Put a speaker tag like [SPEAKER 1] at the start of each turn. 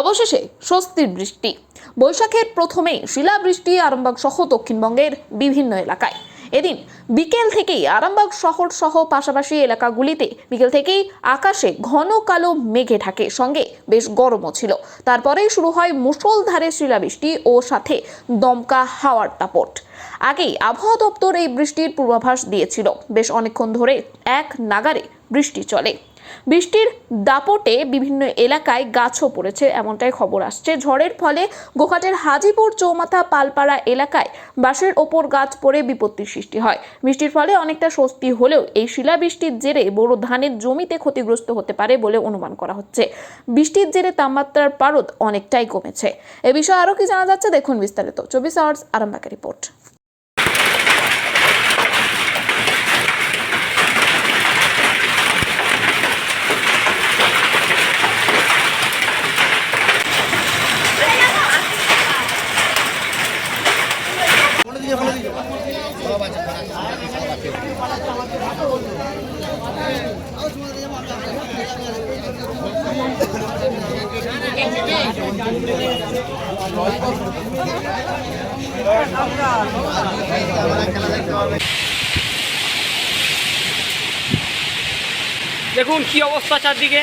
[SPEAKER 1] অবশেষে স্বস্তির বৃষ্টি। বৈশাখের প্রথমে শিলাবৃষ্টি আরামবাগ সহ দক্ষিণবঙ্গের বিভিন্ন এলাকায়। এদিন বিকেল থেকেই আরামবাগ শহর সহ পাশাপাশি এলাকাগুলিতে বিকেল থেকেই আকাশে ঘন কালো মেঘে ঢাকে, সঙ্গে বেশ গরমও ছিল। তারপরেই শুরু হয় মুষলধারে শিলাবৃষ্টি ও সাথে দমকা হাওয়ার দাপট আগেই আবহাওয়া দপ্তর এই বৃষ্টির পূর্বাভাস দিয়েছিল। বেশ অনেকক্ষণ ধরে এক নাগারে বৃষ্টি চলে। বৃষ্টির দাপটে বিভিন্ন এলাকায় গাছও পড়েছে, এমনটাই খবর আসছে। ঝড়ের ফলে গোঘাটের হাজিপুর চৌমাথা পালপাড়া এলাকায় বাঁশের ওপর গাছ পড়ে বিপত্তির সৃষ্টি হয়। বৃষ্টির ফলে অনেকটা স্বস্তি হলেও এই শিলাবৃষ্টির জেরে বড় ধানের জমিতে ক্ষতিগ্রস্ত হতে পারে বলে অনুমান করা হচ্ছে। বৃষ্টির জেরে তাপমাত্রার পারদ অনেকটাই কমেছে। এ বিষয়ে আরও কি জানা যাচ্ছে, দেখুন বিস্তারিত। চব্বিশ আওয়ার্স আরামবাগের রিপোর্ট।
[SPEAKER 2] দেখুন কি অবস্থা চারদিকে।